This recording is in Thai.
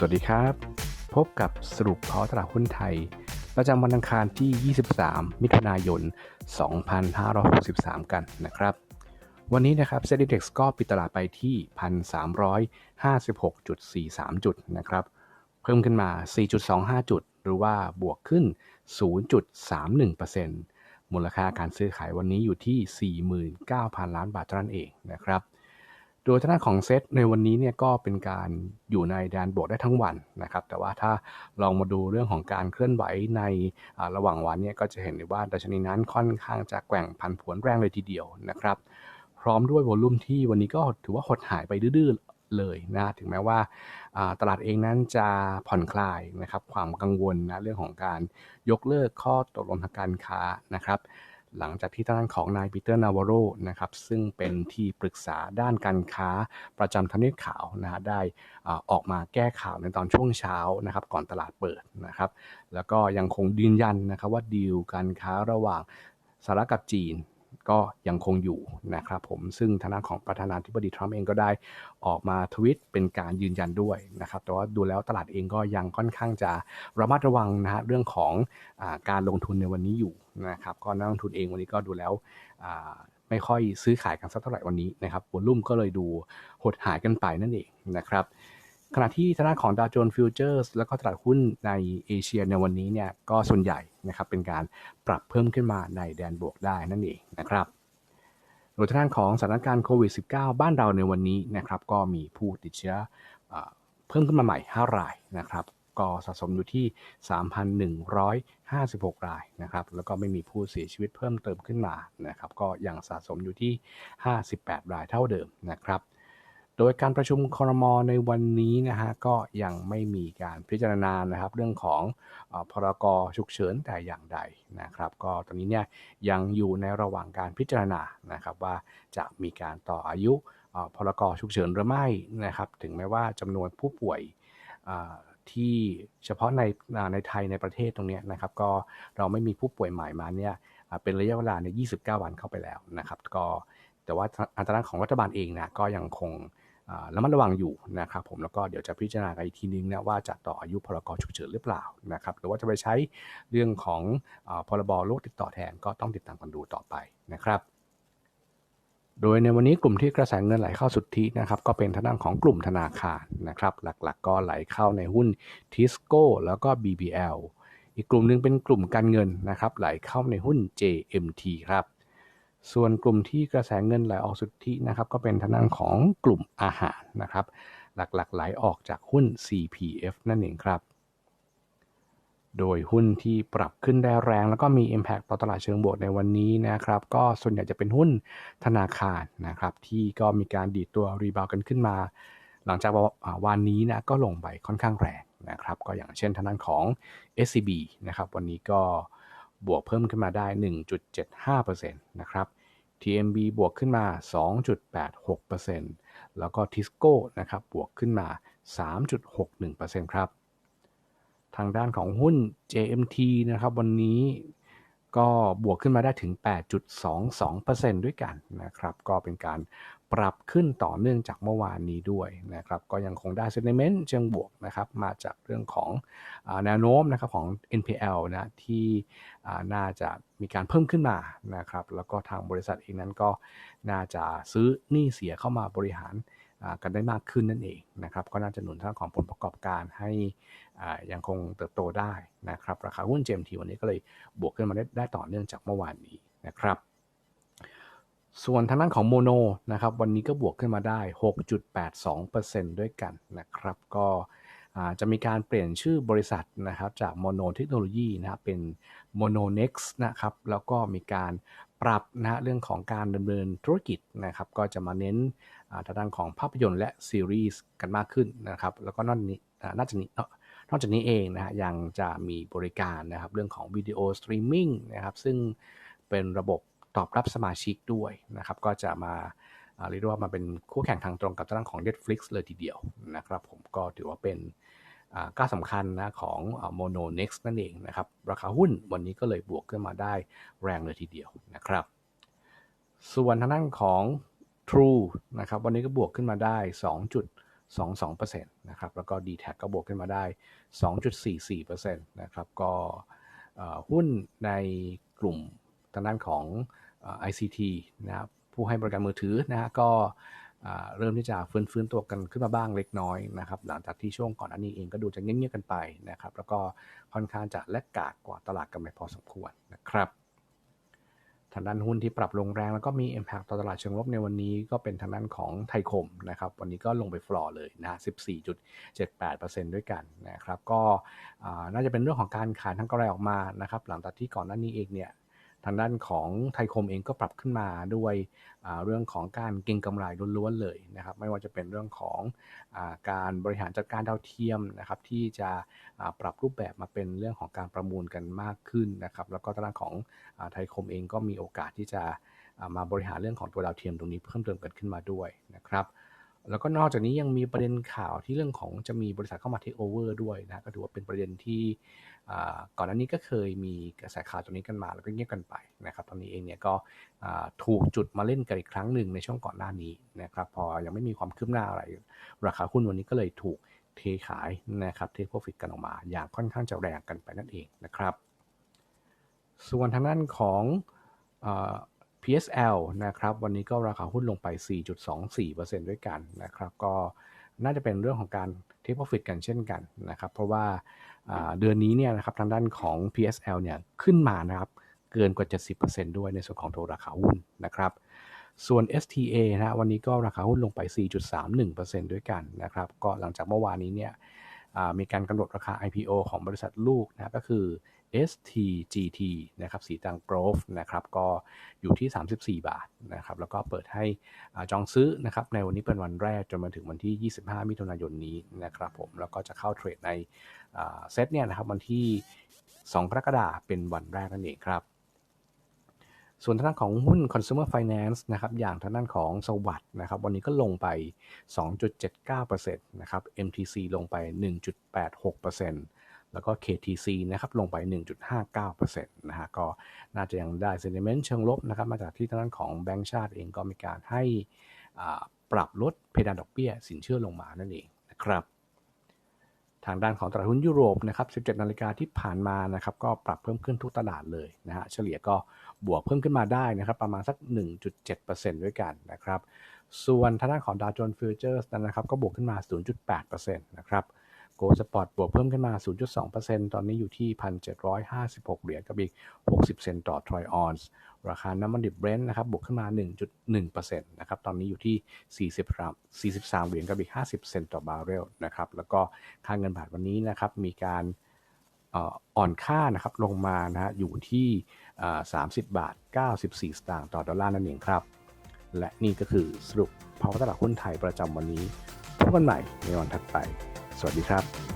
สวัสดีครับ พบกับสรุปพอตลาดหุ้นไทย ประจำวันอังคารที่ 23 มิถุนายน 2563 กันนะครับ วันนี้นะครับเซ็นดีเด็กก็ปิดตลาดไปที่ 1,356.43 จุดนะครับ เพิ่มขึ้นมา 4.25 จุด หรือว่าบวกขึ้น 0.31%มูลค่าการซื้อขายวันนี้อยู่ที่ 49,000 ล้านบาทเท่านั้นเองนะครับ โดยทางด้านของเซตในวันนี้เนี่ยก็เป็นการอยู่ในแดนบวกได้ทั้งวันนะครับ แต่ว่าถ้าลองมาดูเรื่องของการเคลื่อนไหวในระหว่างวันเนี่ยก็จะเห็นได้ว่าดัชนีนั้นค่อนข้างจะแกว่งผันผวนแรงเลยทีเดียวนะครับ พร้อมด้วยวอลุ่มที่วันนี้ก็ถือว่าหดหายไปดื้อเลยนะถึงแม้ว่าอ่าตลาดเองนั้นจะผ่อนคลายนะครับความกังวลนะเรื่องของการยกเลิกข้อตกลงทางการค้านะครับ หลังจากที่ทางด้านของนายปีเตอร์นาวาโรนะครับซึ่งเป็นที่ปรึกษาด้านการค้าประจำทำเนียบขาวนะฮะได้อ่าออกมาแก้ข่าวในตอนช่วงเช้านะครับก่อนตลาดเปิดนะครับแล้วก็ยังคงยืนยันนะครับว่าดีลการค้าระหว่างสหรัฐกับจีน ก็ยังคงอยู่นะครับผมซึ่งทางด้านของประธานาธิบดีทรัมป์เองก็ได้ออกมาทวิตเป็นการยืนยันด้วยนะครับแต่ว่าดูแล้วตลาดเองก็ยังค่อนข้างจะระมัดระวังนะฮะเรื่องของอการลงทุนในวันนี้อยู่นะครับก็นักลงทุนเองวันนี้ก็ดูแล้วไม่ค่อยซื้อขายกันสักเท่าไหร่วันนี้นะครับวอลุ่มก็เลยดูหดหายกันไปนั่นเองนะครับ ขณะที่ทางด้านของดาวโจนส์ฟิวเจอร์สแล้วก็ตลาดหุ้นในเอเชียในวันนี้เนี่ยก็ส่วนใหญ่นะครับเป็นการปรับเพิ่มขึ้นมาในแดนบวกได้นั่นเองนะครับโดยทางด้านของสถานการณ์โควิด -19 บ้านเราในวันนี้นะครับก็มีผู้ติดเชื้ออเพิ่มขึ้นมาใหม่ 5 รายนะครับก็สะสมอยู่ที่ 3,156 รายนะครับ แล้วก็ไม่มีผู้เสียชีวิตเพิ่มเติมขึ้นมานะครับ ก็ยังสะสมอยู่ที่ 58 รายเท่าเดิมนะครับ โดยการประชุมคอรมอในวันนี้นะฮะก็ยังไม่มีการพิจารณานะครับ เรื่องของอพรกฉุกเฉินแต่อย่างใดนะครับ ก็ตอนนี้เนี่ยยังอยู่ในระหว่างการพิจารณานะครับว่าจะมีการต่ออายุเอ่อพรกฉุกเฉินหรือไม่นะครับ ถึงแม้ว่าจำนวนผู้ป่วยที่เฉพาะในในไทยในประเทศตรงนี้นะครับ ก็เราไม่มีผู้ป่วยใหม่มาเนี่ยเป็นระยะเวลาในย29 วันเข้าไปแล้วนะครับ ก็แต่ว่าอัตราของรัฐบาลเองนะก็ยังคง ระมัดระวังอยู่นะครับผมแล้วก็เดี๋ยวจะพิจารณาอีกทีนึงนะว่าจะต่ออายุพรกฉุกเฉินหรือเปล่านะครับหรือว่าจะไปใช้เรื่องของอพรบโรคติดต่อแทนก็ต้องติดตามกันดูต่อไปนะครับโดยในวันนี้กลุ่มที่กระแสเงินไหลเข้าสุทธินะครับก็เป็นทางด้านของกลุ่มธนาคารนะครับหลักๆ ก็ไหลเข้าในหุ้นทิสโก้แล้วก็ BBL อีกกลุ่มหนึ่งเป็นกลุ่มการเงินนะครับไหลเข้าในหุ้น JMT ครับ ส่วนกลุ่มที่กระแสเงินไหลออกสุทธินะครับก็เป็นทางด้านของกลุ่มอาหารนะครับ หลักๆไหลออกจากหุ้น CPF นั่นเองครับ โดยหุ้นที่ปรับขึ้นได้แรงแล้วก็มี Impact ต่อตลาดเชิงบวกในวันนี้นะครับ ก็ส่วนใหญ่จะเป็นหุ้นธนาคารนะครับ ที่ก็มีการดีดตัวรีบาวกันขึ้นมา หลังจากวันนี้นะก็ลงไปค่อนข้างแรงนะครับ ก็อย่างเช่นทางด้านของ SCB นะครับ วันนี้ก็ บวกเพิ่มขึ้นมาได้ 1.75%นะครับ TMB บวกขึ้นมา 2.86%แล้วก็ Tisco นะครับ บวกขึ้นมา 3.61%ครับ ทางด้านของหุ้น JMT นะครับ วันนี้ ก็บวกขึ้นมาได้ถึง 8.22%ด้วยกันนะครับ ก็เป็นการปรับขึ้นต่อเนื่องจากเมื่อวานนี้ด้วยนะครับ ก็ยังคงได้ sentiment เชิงบวกนะครับ มาจากเรื่องของอแนวโน้มนะครับของ NPL นะที่น่าจะมีการเพิ่มขึ้นมานะครับ แล้วก็ทางบริษัทเองนั้นก็น่าจะซื้อหนี้เสียเข้ามาบริหาร กันได้มากขึ้นนั่นเองนะครับ ก็น่าจะหนุนทางของผลประกอบการให้อ่ายังคงเติบโตได้นะครับ ราคาหุ้น JMT วันนี้ก็เลยบวกขึ้นมาได้ไดต่อเนื่องจากเมื่อวานนี้นะครับ ส่วนทางด้านของโมโนนะครับ วันนี้ก็บวกขึ้นมาได้ 6.82%ด้วยกันนะครับ ก็จะมีการเปลี่ยนชื่อบริษัทนะครับจากโมโนเทคโนโลยีนะครับเป็นโมโนเน็กซ์นะครับแล้วก็มีการ ปรับนะฮะเรื่องของการดำเนินธุรกิจนะครับก็จะมาเน้นอ่าทางด้านของภาพยนตร์และซีรีส์กันมากขึ้นนะครับแล้วก็นอกนี้อ่าน่าจะนี้นอกจากนี้เองนะฮะยังจะมีบริการนะครับเรื่องของวิดีโอสตรีมมิ่งนะครับซึ่งเป็นระบบตอบรับสมาชิกด้วยนะครับก็จะมาเรียกได้ว่ามาเป็นคู่แข่งทางตรงกับทางด้านของ Netflix เลยทีเดียวนะครับผมก็ถือว่าเป็น ก้าวสำคัญนะของโมโนเน็กซ์นั่นเองนะครับ ราคาหุ้นวันนี้ก็เลยบวกขึ้นมาได้แรงเลยทีเดียวนะครับ ส่วนทางด้านของ True นะครับวันนี้ก็บวกขึ้นมาได้ 2.22%นะครับแล้วก็ d t แทก็บวกขึ้นมาได้ 2.44%นะครับก็หุ้นในกลุ่มทางด้านของเอ่อ ICT นะครับผู้ให้บริการมือถือนะฮะก็ เริ่มที่จะฟื้นฟื้นตัวกันขึ้นมาบ้างเล็กน้อยนะครับหลังจากที่ช่วงก่อนอันนี้เองก็ดูจะเงียบๆกันไปนะครับแล้วก็ค่อนข้างจะแลกกาดกว่าตลาดกันไปพอสมควรนะครับทางด้านหุ้นที่ปรับลงแรงแล้วก็มี Impact ต่อตลาดเชิงลบในวันนี้ก็เป็นทางด้านของไทยคมนะครับวันนี้ก็ลงไปฟลอร์เลยนะ 14.78%ด้วยกันนะครับก็น่าจะเป็นเรื่องของการขายทั้งกระไรออกมานะครับหลังจากที่ก่อนหน้านี้เองเนี่ยางด้านของไทยคมเองก็ปรับขึ้นมาด้วยเรื่องของการเก็งกำไรล้วนๆเลยนะครับ ไม่ว่าจะเป็นเรื่องของอการบริหารจัดการดาวเทียมนะครับที่จะปรับรูปแบบมาเป็นเรื่องของการประมูลกันมากขึ้นนะครับ แล้วก็ทางด้านของอไทยคมเองก็มีโอกาสที่จะมาบริหารเรื่องของตัวดาวเทียมตรงนี้เพิ่มเติมเกิดขึ้นมาด้วยนะครับ แล้วก็นอกจากนี้ยังมีประเด็นข่าวที่เรื่องของจะมีบริษัทเข้ามาเทคโอเวอร์ด้วยนะก็ถือว่าเป็นประเด็นที่ก่อนหน้านี้ก็เคยมีกระแสข่าวตรงนี้กันมาแล้วก็เงียบกันไปนะครับตอนนี้เองเนี่ยก็ถูกจุดมาเล่นกันอีกครั้งหนึ่งในช่วงก่อนหน้านี้นะครับพอยังไม่มีความคืบหน้าอะไร ราคาหุ้นวันนี้ก็เลยถูกเทขายนะครับเทคโปรฟิตกันออกมา อย่างค่อนข้างจะแรงกันไปนั่นเองนะครับ ส่วนทางด้านของ PSL นะครับวันนี้ก็ราคาหุ้นลงไป 4.24%ด้วยกันนะครับก็น่าจะเป็นเรื่องของการ take profit กันเช่นกันนะครับเพราะว่าเดือนนี้เนี่ยนะครับทางด้านของ PSL เนี่ยขึ้นมานะครับเกินกว่า 70%ด้วยในส่วนของตัวราคาหุ้นนะครับส่วน STA นะวันนี้ก็ราคาหุ้นลงไป 4.31%ด้วยกันนะครับก็หลังจากเมื่อวานนี้เนี่ย มีการกำหนดราคา IPO ของบริษัทลูกนะก็คือ STGT นะครับสีตังโกรฟนะครับก็อยู่ที่ 34 บาทนะครับแล้วก็เปิดให้จองซื้อนะครับในวันนี้เป็นวันแรกจนมาถึงวันที่ 25 มิถุนายนนี้นะครับผมแล้วก็จะเข้าเทรดในเซตเนี่ยนะครับวันที่ 2 กรกฎาคมเป็นวันแรกนั่นเองครับ ส่วนทางด้านของหุ้น consumer finance นะครับอย่างทางด้านของสวัสด์นะครับวันนี้ก็ลงไป 2.79%นะครับ MTC ลงไป 1.86%แล้วก็ KTC นะครับลงไป 1.59%นะฮะก็น่าจะยังได้ sentiment เชิงลบนะครับมาจากที่ทางด้านของแบงก์ชาติเองก็มีการให้ปรับลดเพดานดอกเบี้ยสินเชื่อลงมานั่นเองนะครับ ทางด้านของตลาดหุ้นยุโรปนะครับ 17 นาฬิกาที่ผ่านมานะครับก็ปรับเพิ่มขึ้นทุกตลาดเลยนะฮะเฉลี่ยก็บวกเพิ่มขึ้นมาได้นะครับประมาณสัก 1.7%ด้วยกันนะครับส่วนทางด้านของดาวโจนส์ฟิวเจอร์สนะครับก็บวกขึ้นมา 0.8%นะครับ โกลสปอร์ตบวกเพิ่มขึ้นมา 0.2%ตอนนี้อยู่ที่ 1,756 เหรียญกับอีก 60 เซนต์ต่อทรอยออนซ์ ราคาน้ำมันดิบเบรนท์นะครับบวกขึ้นมา 1.1%นะครับตอนนี้อยู่ที่40 43 เหรียญกับอีก 50 เซนต์ต่อบาร์เรลนะครับแล้วก็ค่าเงินบาทวันนี้นะครับมีการอ่อนค่านะครับลงมานะฮะอยู่ที่ 30 บาท 94 สตางค์ต่อดอลลาร์นั่นเองครับ และนี่ก็คือสรุปภาวะตลาดหุ้นไทยประจำวันนี้พบกันใหม่ในวันถัดไป สวัสดีครับ